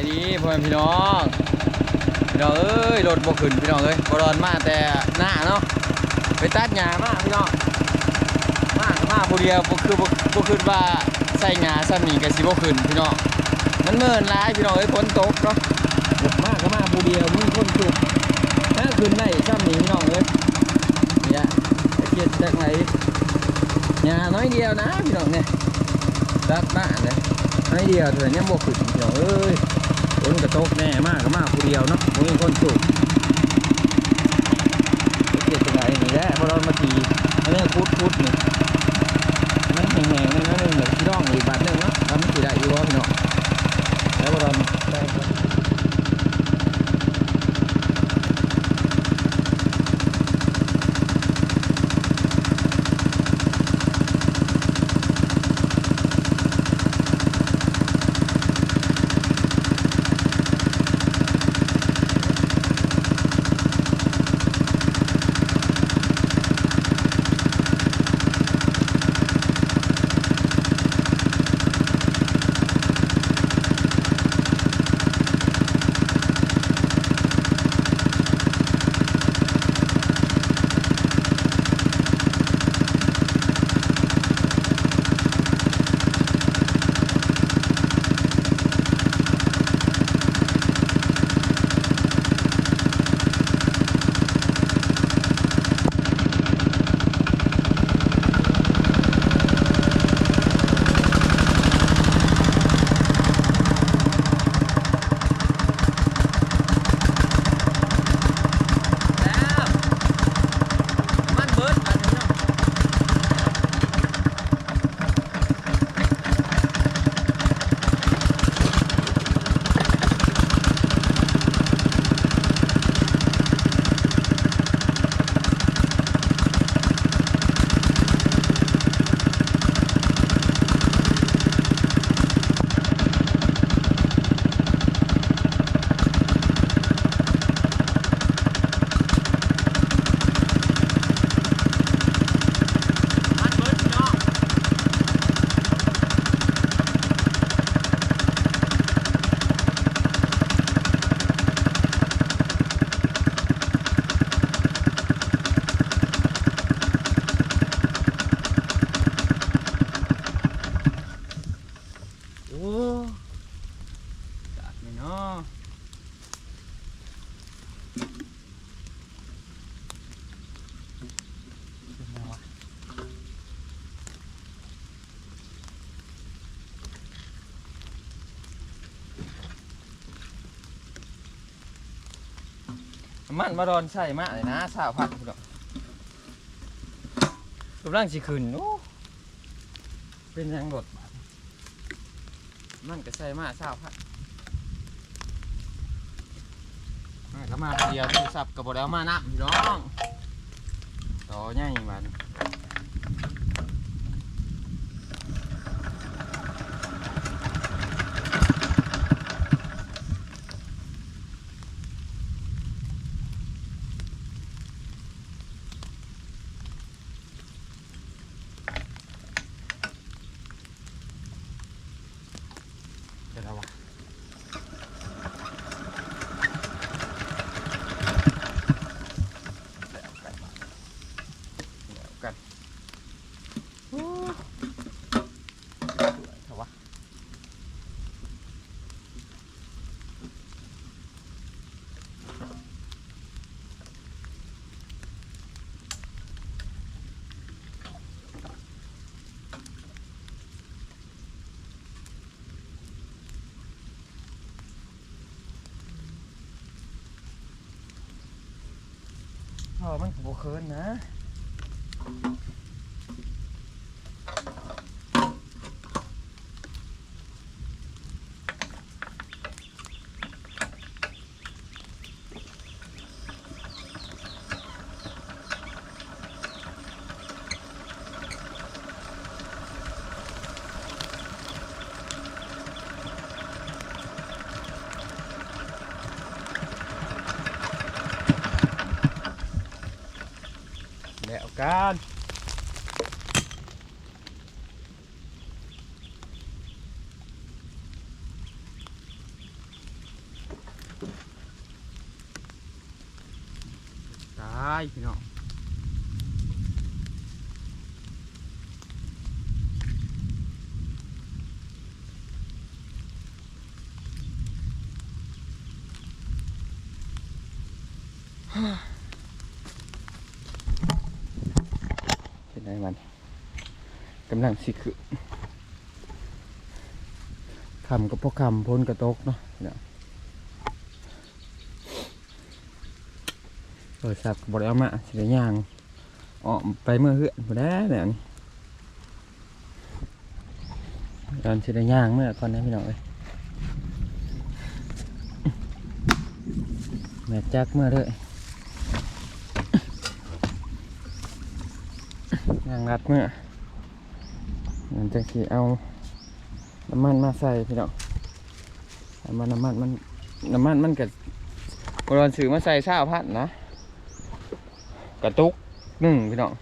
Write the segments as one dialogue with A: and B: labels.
A: ายดีพ่อแม่พี่น้องพี่น้องเอ้ยรถบ่ขึ้นพี่น้องเอ้ยบรอนมาแต่หน้าเนาะไปตัดหญ้ามาพี่น้องมากมาผู้เดียวบ่คือบ่บ่คิดว่าใส่หญ้าซ้ำนี่ก็สิบ่ขึ้นพี่น้องมันเมินหลายพี่น้องเอ้ยฝนตกเนาะมากก็มาผู้เดียวมีคนสุกถ้าขึ้นได้ซ้ำนี่พี่น้องเอ้ยเนี่ยเกียดจากไหนหญ้าน้อยเดียวนะพี่น้องเนี่ยตัดบ้าเลยไม่เดียวเถอะยังบวขึ้นเดี๋ยวเอ้ย ฝนกระตกแน่มากมากคนเดียวเนาะมึงคนสูบเกียดจังไงนี่แหละพอเรามาทีอันนี้พุดพุดนี่มันแห้งๆนั่น เนาะมันมาดอนใส่มากเลยนะสาวพักพี่น้องกำลังสิขึ้นโอ้เป็นยังรถบดมันก็ใส่มาสาวพัก มันก็มาเดียวโทรศัพท์กับบอแล้วมานับพี่น้องต่อใหญ่บัดเดี๋ยวเราวะแล้วกันแล้วกันโอ้สวยเถอะวะ อ๋อมันก็บ่เคินนะ การตายพี่น้องำลังสิคือคำกับพวกคำพ้นกระตกเนาะพี่น้องโทรศัพท์ก็บริเอามาสิได้ย่างออกไปเมื่อเฮือนบ่ได้แบบนี้ตอนสิได้ย่างเมื่อก่อนนะพี่น้องเอ้ยแม่จักเมื่อเลยย่างรัดเมื่อ มันจะสิเอาน้ำมันมาใส่พี่น้องน้ำมันน้ำมันมันน้ำมันมันกับบรอนซื้อมาใส่เช้าพันนะ กระตุกหนึ่งพี่น้อง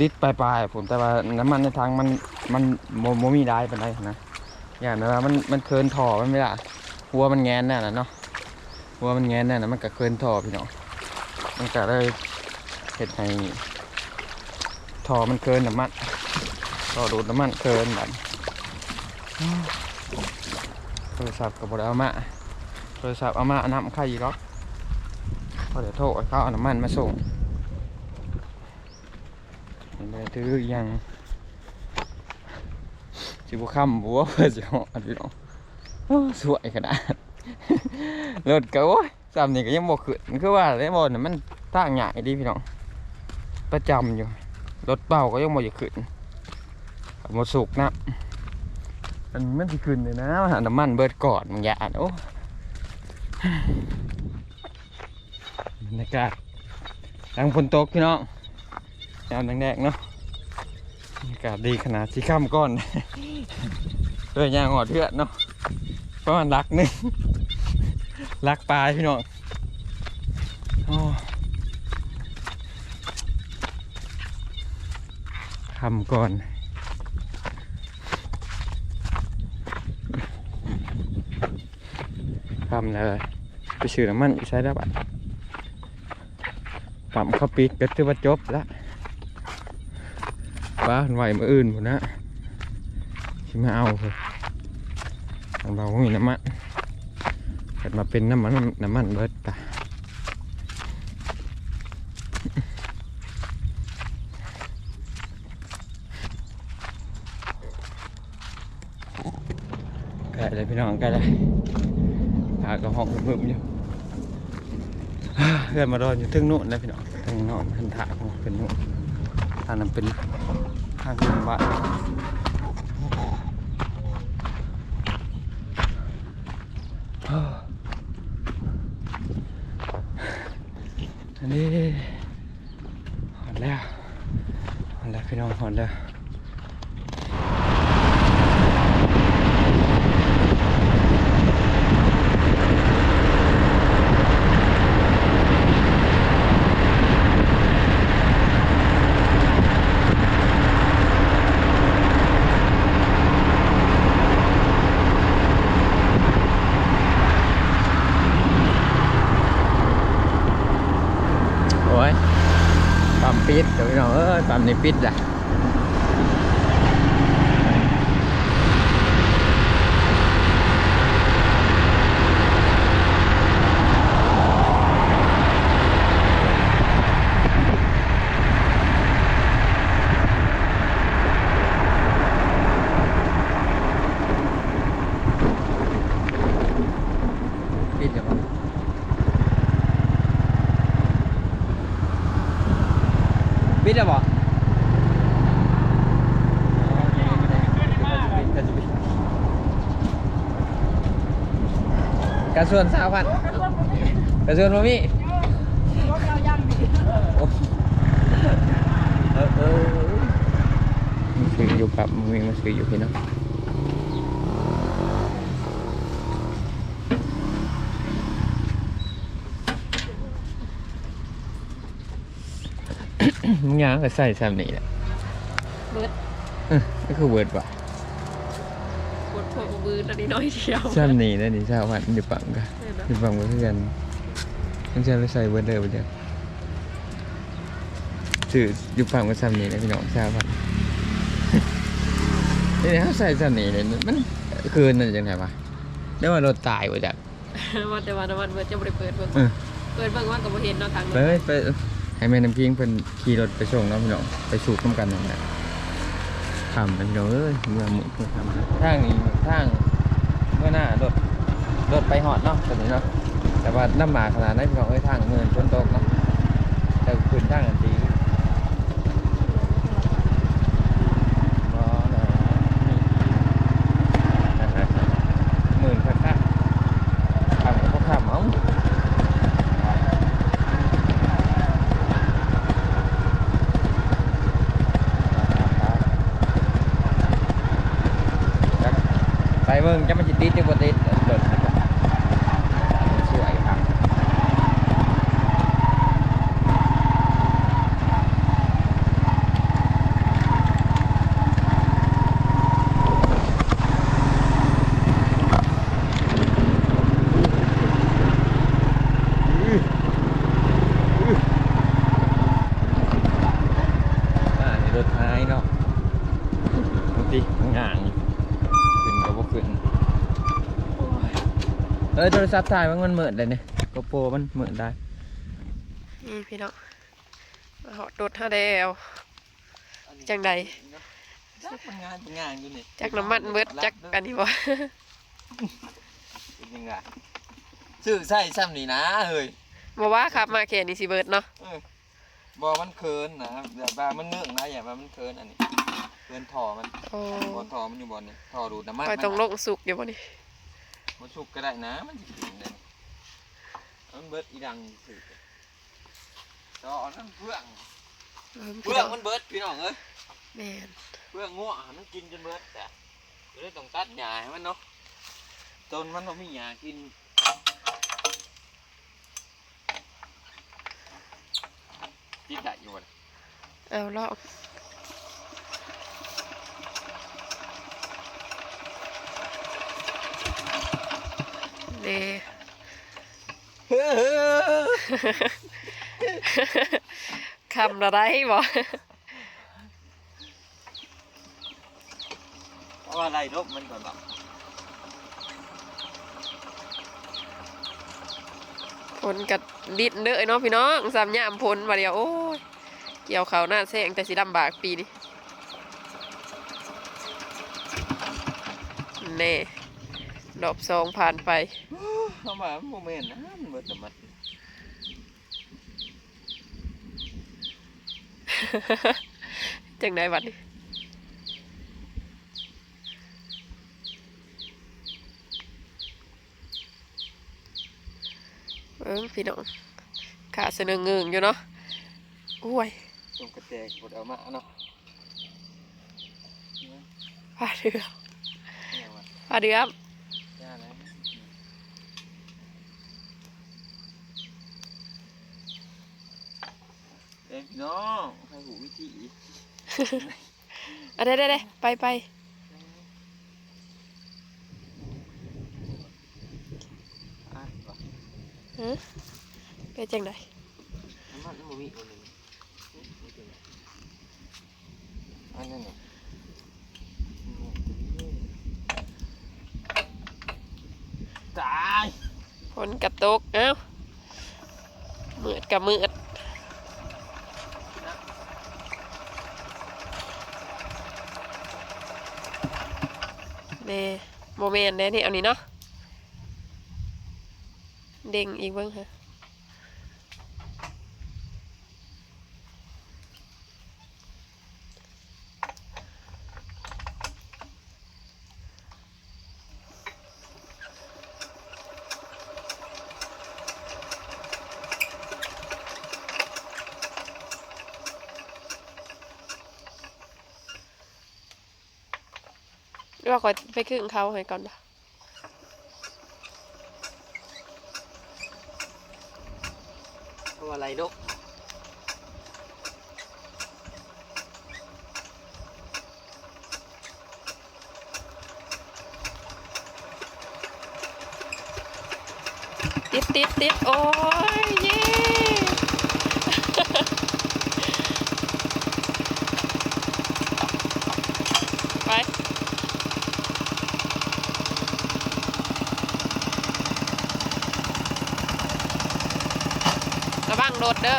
A: ลิตรปลายๆผมแต่ว่าน้ำมันในทางมันมันโมมีได้ปานใดนะอย่างนั้นว่ามันมันเคินท่อมันไม่ละหัวมันแงนแน่นะเนาะหัวมันแงนแน่นะมันก็เคินท่อพี่น้องมันก็เลยเห็ดให้ท่อมันเคินน้ำมัน ท่อดูดน้ำมันเคินแบบโทรศัพท์กับบได้เอามาโทรศัพท์เอามาน้ำใครอีกหรอกพอเดี๋ยวโทรให้เขาเอาน้ำมันมาส่งเห็นไหมถือยังสิบุค่ำบัวเพื่อจะหาะพี่น้องสวยขนาดรถก็โอ้ยจำนี่ก็ยังบ่ขึ้นคือว่าได้บ่เนี่ยมันท่างใหญ่ดีพี่น้องประจำอยู่รถเบาก็ยังบอยากขึ้น มดสุกนะมันมันสิขึ้นเลยนะมันหาน้ำมันเบิดก่อนมึงอย่าโอ้บรรยากาศหลังฝนตกพี่น้องยามแดงๆเนาะบรรยากาศดีขนาดที่ข้ามก้อนด้วยยางหอดเพื่อนเนาะประมาณลักหนึงลักปลายพี่น้องโอ้คำก่อนำเลยไปซื้อน้ำมันอีกใช้ได้บัดปั๊มเขาปิดก็ถือว่าจบละป้าไหวมืออื่นหมดนะที่มาเอาเลยของเราก็มีน้ำมันเกิดมาเป็นน้ำมันน้ำมันเบิดตาใกล้เลยพี่น้องใกล้เลย ห้องเพิ่มอยู่เพื่อนมารออยู่ทึ่งนู่นนะพี่น้องทึ่งนอนทันถาของเป็นนู่นทางนั้นเป็นทางขึ้นบ้านอันนี้หอดแล้วหอดแล้วพี่น้องหอดแล้วโอ้ยปั๊มปิดเดี๋ยวพี่ น้องเอ้ยปั๊มนี่ปิดแหละปิดเดี๋ยวก่อนปิดแล้วบ่ กระส่วนสาวพันกระส่วนมามี่
B: รถเรายังดี
A: เออเออมันซื้ออยู่กับมึงมันซื้ออยู่พี่เนาะมึงยังก็ใส่ซ้ำนี่แหละ
B: เบิด
A: เออก็คือเวิร์ดว่ะ
B: กดพวกมือตอนนี้น้อยเดียว
A: ซ้ำนี่แล้นี่ชาวพันอยู่ปังกันอยู่ปังกับเพื่อนมันจะเลยใส่เวิร์เดเลยไปเดียวสื่ออยู่ฝั่งก็ซ้ำนี่นะพี่น้องทราบป่ะนี่เขาใส่ซ้ำนี่เนี่ยมันคืนนั่นยังไงวะได้ว่ารถตายว่ะจ้ะ
B: ว่าแต่ว่าน้ำมันเบิดจะบ่ได้เปิดเบิ่ง
A: เออ
B: เปิดเบิ่งว่าก็บ่เห็นเนาะทาง
A: ไปเว้ยไปให้แม่น้ำพิงเพิ่นขี่รถไปส่งเนาะพี่น้องไปสูบน้ำกันนั่นแหละ ทำเป็นพี่น้องเอ้ยเมื่อมือเพื่อทำทางนี้ทางเมื่อหน้ารถรถไปหอดเนาะตอนนี้เนาะแต่ว่าน้ำหมาขนาดนั้นพี่น้องเอ้ยทางเมืองฝนตกเนาะแต่คืนทางอันดีบ่นะนี่หมื่นคักคักทำก็บ่ทำเอา ไปเบิ่งจะมันจิติดหรือบ่ติดเดินสวยครับอ่านี่รถท้ายเนาะบางทีง่างขึ้นก็บ่ขึ้น เออโทรศัพท์ถ่ายมันมันเหมือนเลยเนี่ยโกโปรมันเหมือนได้
B: นี่พี่น้องมาหอดรถเฮาแล้วจังใด
A: จักมันงานเป็นงานอยู่นี่
B: จักน้ำมันเบิดจักอันนี้บ่
A: เป็นยังไงซื้อใส่ซ้ำนี่นะเฮ้ย
B: บ่ว่าขับมาแค่นี้สิเบิดเนาะ
A: เออบ่มันเคินนะแบบว่ามันเนื่องนะอย่าว่ามันเคินอันนี้เคินท่อมัน
B: โอ้
A: บ่ท่อมันอยู่บ่นี่ท่อดูดน้ำมัน
B: คอยต้องลงสุกอยู่บ่นี่
A: บ่สุกก็ได้นะ มันสิกินได้มันเบิดอีดังถือต่อนั้นเพื่อง
B: เบิ่งพี่
A: เพื่อง
B: น้อง
A: มันเบิดพี่น้องเอ้ย
B: แม่น
A: เพื่องัวมันกินจนเบิดแต่ก็เลยต้องตัดหญ้าให้มันเนาะจนมันบ่มีหญ้ากินติดได้อยู่บ่ล่ะ
B: เอาลอ งนี่คำละได้บ่
A: เอาอะไรลบมันก่อนบ่
B: ผลกัดดิดเด้อเนาะพี่น้องสามยามผลมาเดียวโอ้ยเกี่ยวเขาวหน้าแซงแต่สิลำบากปีนี้เน่ ดอบสองผ่านไป
A: เข้ามาโมเมนต์นะมันเบิดแต่มัน
B: จังได้บัดนี้เอิ้งพี่น้องขาเสนอเงิงอยู่เนาะโอ้ย
A: ตรงกระแตกบดเอามาเนาะ
B: พาเดือ
A: เนี่ยว่ะ
B: พาเดือม
A: ย่าแล้ว เด็กน้องให้หูวิธี
B: อะได้ได้ได้ไปไป
A: อะว่ะ
B: ฮะไปจังได
A: น้ำมันน้ำมันมีคนหนึ่งอันนั้นเนี่ยตาย
B: ฝนกระตกเอ้ามืดกับมืด เน่โมเมนต์แน่นี่เอานี้เนาะเด้งอีกเบ้างฮะ ว่าขอไปครึ่งเขาให้ก่อนปะ
A: ตัวอะไรลูก
B: ติดติดติดโอ้ยเย้ รถเด้อ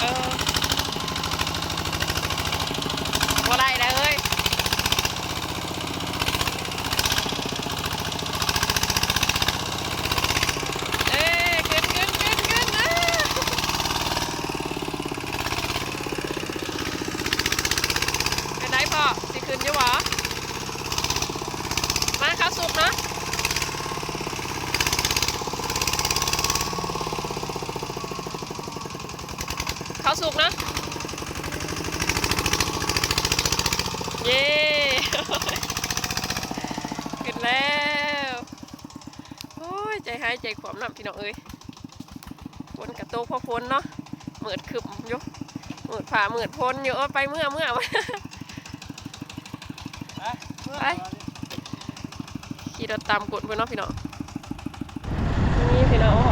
B: เออบ่ได้แล้วเอ้ย เอ้ยขึ้นขึ้นขึ้นขึ้นเอ้ยเป็นไรพ่อสิขึ้นอยู่หวะมาข้าวสุกเนาะข้าวสุกนะ เย้ขึ้นแล้วโอ้ยใจหายใจขวามน้ำพี่น้องเอ้ยฝนกระโตกพอฝนเนาะเหมือดขึ้นอยู่เหมือดผ่าเหมือดพ้นอยู่เออไปเมื่อเมื่อไปขี่รถตามกดเพื่อนเนาะพี่น้องนี่พี่น้อง